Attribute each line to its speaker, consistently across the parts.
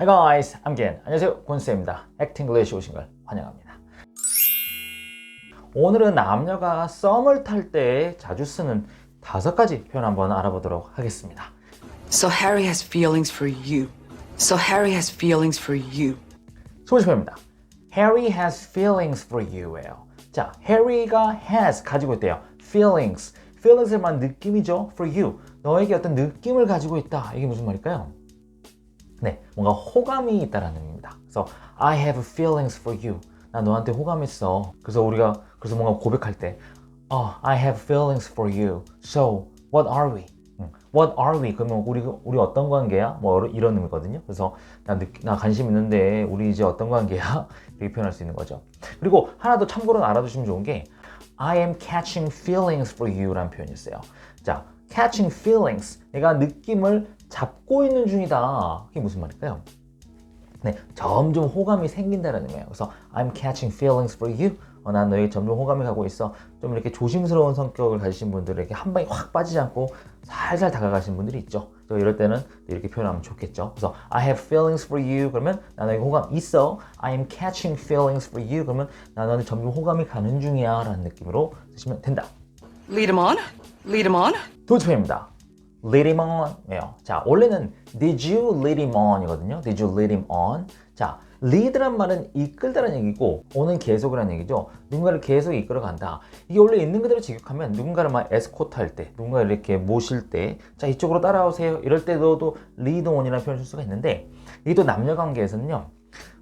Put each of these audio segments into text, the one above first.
Speaker 1: Hi guys, I'm Gen. 안녕하세요, 권수입니다. 액팅 글래시 오신 걸 환영합니다. 오늘은 남녀가 썸을 탈 때 자주 쓰는 다섯 가지 표현 한번 알아보도록 하겠습니다.
Speaker 2: So Harry has feelings for you. So Harry has feelings for you.
Speaker 1: 표현입니다. Harry has feelings for you예요. 자, Harry가 has 가지고 있대요. feelings. feelings을 말한 느낌이죠. for you. 너에게 어떤 느낌을 가지고 있다. 이게 무슨 말일까요? 네, 뭔가 호감이 있다라는 의미입니다. 그래서 I have feelings for you. 나 너한테 호감 있어. 그래서 우리가 그래서 뭔가 고백할 때, oh, I have feelings for you. So what are we? 음, What are we? 그러면 우리 우리 어떤 관계야? 뭐 이런 의미거든요. 그래서 나, 느, 나 관심 있는데 우리 이제 어떤 관계야? 이렇게 표현할 수 있는 거죠. 그리고 하나 더 참고로 알아두시면 좋은 게 I am catching feelings for you라는 표현이 있어요. 자, catching feelings. 내가 느낌을 잡고 있는 중이다. 그게 무슨 말일까요? 네, 점점 호감이 생긴다는 거예요. 그래서 I'm catching feelings for you. 어, 난 너에게 점점 호감이 가고 있어. 좀 이렇게 조심스러운 성격을 가지신 분들에게 한 방에 확 빠지지 않고 살살 다가가시는 분들이 있죠. 또 이럴 때는 이렇게 표현하면 좋겠죠. 그래서 I have feelings for you. 그러면 나 너에게 호감 있어. I am catching feelings for you. 그러면 나 너는 점점 호감이 가는 중이야. 라는 느낌으로 쓰시면 된다.
Speaker 2: Lead him on. Lead him on.
Speaker 1: 표현입니다. Lead him on이에요. 자, 원래는 did you lead him on이거든요. did you lead him on? 자, lead란 말은 이끌다라는 얘기고 오는 계속이라는 얘기죠. 누군가를 계속 이끌어 간다. 이게 원래 있는 그대로 직역하면 누군가를 막 에스코트 할 때, 누군가를 이렇게 모실 때, 자 이쪽으로 따라오세요. 이럴 때도 또 lead on이라는 표현을 쓸 수가 있는데 이게 또 남녀 관계에서는요.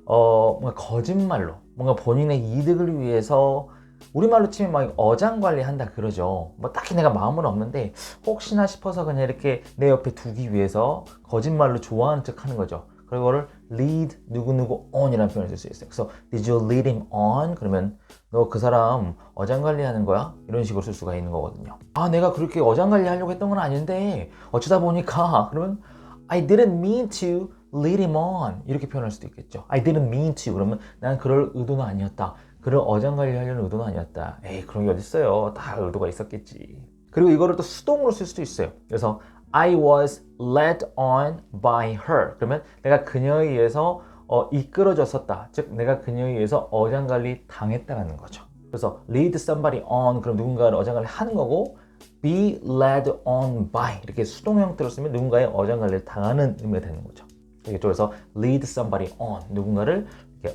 Speaker 1: 어, 뭔가 거짓말로 뭔가 본인의 이득을 위해서 우리말로 치면 막 어장 관리한다 그러죠. 뭐 딱히 내가 마음은 없는데 혹시나 싶어서 그냥 이렇게 내 옆에 두기 위해서 거짓말로 좋아하는 척 하는 거죠. 그거를 lead 누구누구 on이라는 표현을 쓸 수 있어요. 그래서 did you lead him on? 그러면 너 그 사람 어장 관리하는 거야? 이런 식으로 쓸 수가 있는 거거든요. 아 내가 그렇게 어장 관리하려고 했던 건 아닌데 어쩌다 보니까 그러면 I didn't mean to lead him on 이렇게 표현할 수도 있겠죠. I didn't mean to 그러면 난 그럴 의도는 아니었다. 그런 어장관리하려는 의도는 아니었다. 에이 그런 게 어딨어요. 다 의도가 있었겠지. 그리고 이거를 또 수동으로 쓸 수도 있어요. 그래서 I was led on by her. 그러면 내가 그녀에 의해서 어, 이끌어졌었다. 즉 내가 그녀에 의해서 어장관리 당했다라는 거죠. 그래서 lead somebody on 그럼 누군가를 어장관리 하는 거고 be led on by 이렇게 수동 형태로 쓰면 누군가의 어장관리를 당하는 의미가 되는 거죠. 그래서 lead somebody on 누군가를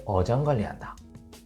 Speaker 1: 어장관리한다.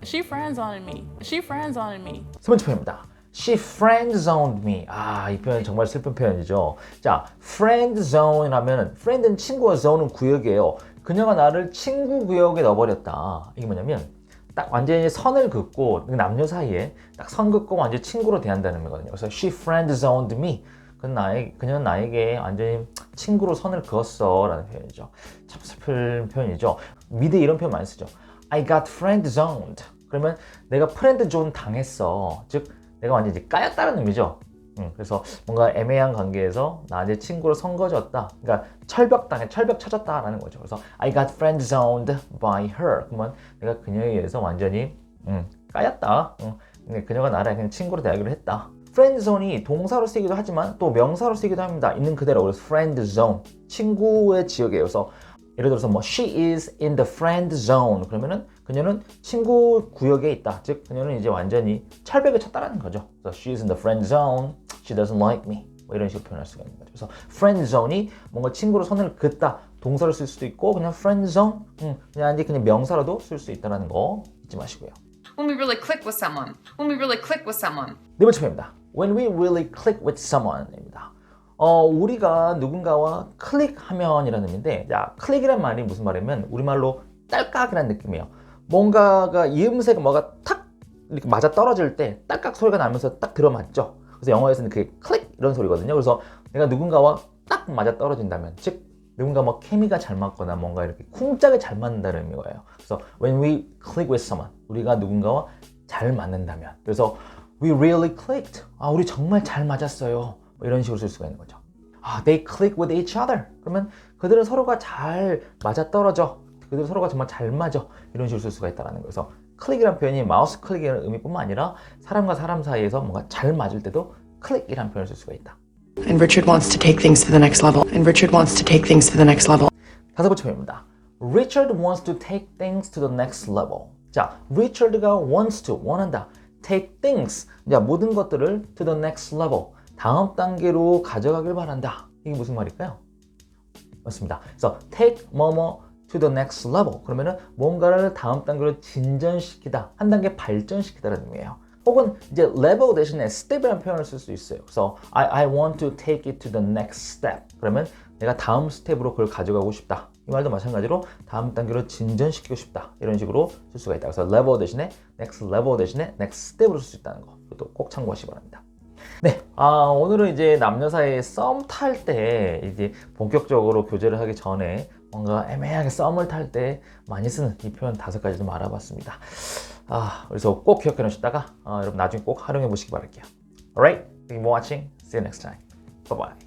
Speaker 3: She friend zoned me. She friend zoned me.
Speaker 1: 세 번째 표현입니다. She friend zoned me. 아, 이 표현 정말 슬픈 표현이죠. 자, friend zone이라면 friend는 친구와 zone은 구역이에요. 그녀가 나를 친구 구역에 넣어버렸다. 이게 뭐냐면 딱 완전히 선을 긋고 남녀 사이에 딱 선 긋고 완전 친구로 대한다는 거거든요. 그래서 she friend zoned me. 그는 나에, 그녀는 나에게 완전히 친구로 선을 그었어 라는 표현이죠. 참 슬픈 표현이죠. 미드 이런 표현 많이 쓰죠. I got friend zoned. 그러면 내가 프렌드 존 당했어. 즉 내가 완전 히 까였다는 의미죠. 음, 그래서 뭔가 애매한 관계에서 나한테 친구로 선거졌다. 그러니까 철벽당해, 철벽 찾았다라는 거죠. 그래서 I got friend zoned by her. 그러면 내가 그녀에 의해서 완전히 음, 까였다. 음, 근데 그녀가 나를 그냥 친구로 대하기로 했다. friend zone이 동사로 쓰기도 하지만 또 명사로 쓰기도 합니다. 있는 그대로 그래서 friend zone 친구의 지역이에요. 그래서 예를 들어서 뭐 she is in the friend zone 그러면은 그녀는 친구 구역에 있다. 즉 그녀는 이제 완전히 철벽에 쳤다라는 거죠. 그래서 she is in the friend zone. She doesn't like me. 뭐 이런 식으로 표현할 수가 있는 거죠. 그래서 friend zone이 뭔가 친구로 선을 긋다. 동사로 쓸 수도 있고 그냥 friend zone 음, 그냥 이제 그냥 명사로도 쓸 수 있다라는 거 잊지 마시고요.
Speaker 4: when we really click with someone. When we really click with someone.
Speaker 1: 네 번째 표현입니다. When we really click with someone입니다. 어, 우리가 누군가와 클릭하면이라는 의미인데, 야, 클릭이란 말이 무슨 말이냐면 우리말로 딸깍이라는 느낌이에요. 뭔가가 이음새가 뭐가 탁 이렇게 맞아 떨어질 때 딸깍 소리가 나면서 딱 들어맞죠. 그래서 영어에서는 그게 클릭 이런 소리거든요. 그래서 내가 누군가와 딱 맞아 떨어진다면, 즉 누군가 뭐 케미가 잘 맞거나 뭔가 이렇게 쿵짝이 잘 맞는다는 의미예요. 그래서 when we click with someone, 우리가 누군가와 잘 맞는다면, 그래서 we really clicked. 아, 우리 정말 잘 맞았어요. 뭐 이런 식으로 쓸 수가 있는 거죠. 아, they click with each other. 그러면 그들은 서로가 잘 맞아 떨어져. 그들은 서로가 정말 잘 맞아. 이런 식으로 쓸 수가 있다는 거예요. 클릭이라는 표현이 마우스 클릭이라는 의미뿐만 아니라 사람과 사람 사이에서 뭔가 잘 맞을 때도 클릭이라는 표현을 쓸 수가 있다.
Speaker 2: And Richard wants to take things to the next level. And Richard wants to take things to the next level.
Speaker 1: 다섯 번째 표현입니다. Richard wants to take things to the next level. 자, Richard가 wants to, 원한다. take things, 자, 모든 것들을 to the next level, 다음 단계로 가져가길 바란다. 이게 무슨 말일까요? 맞습니다. 그래서 take 뭐뭐 to the next level. 그러면은 뭔가를 다음 단계로 진전시키다, 한 단계 발전시키다라는 의미예요. 혹은 이제 level 대신에 step이라는 표현을 쓸 수 있어요. 그래서 I, I want to take it to the next step. 그러면 내가 다음 스텝으로 그걸 가져가고 싶다. 이 말도 마찬가지로 다음 단계로 진전시키고 싶다. 이런 식으로 쓸 수가 있다. 그래서 level 대신에 next level 대신에 next step으로 쓸 수 있다는 거. 이것도 꼭 참고하시기 바랍니다. 네, 아, 오늘은 이제 남녀 사이에 썸탈 때 이제 본격적으로 교제를 하기 전에 뭔가 애매하게 썸을 탈 때 많이 쓰는 이 표현 다섯 가지 좀 알아봤습니다. 아, 그래서 꼭 기억해 놓으시다가 아, 여러분 나중에 꼭 활용해 보시기 바랄게요. Alright, thank you for watching. See you next time. Bye bye.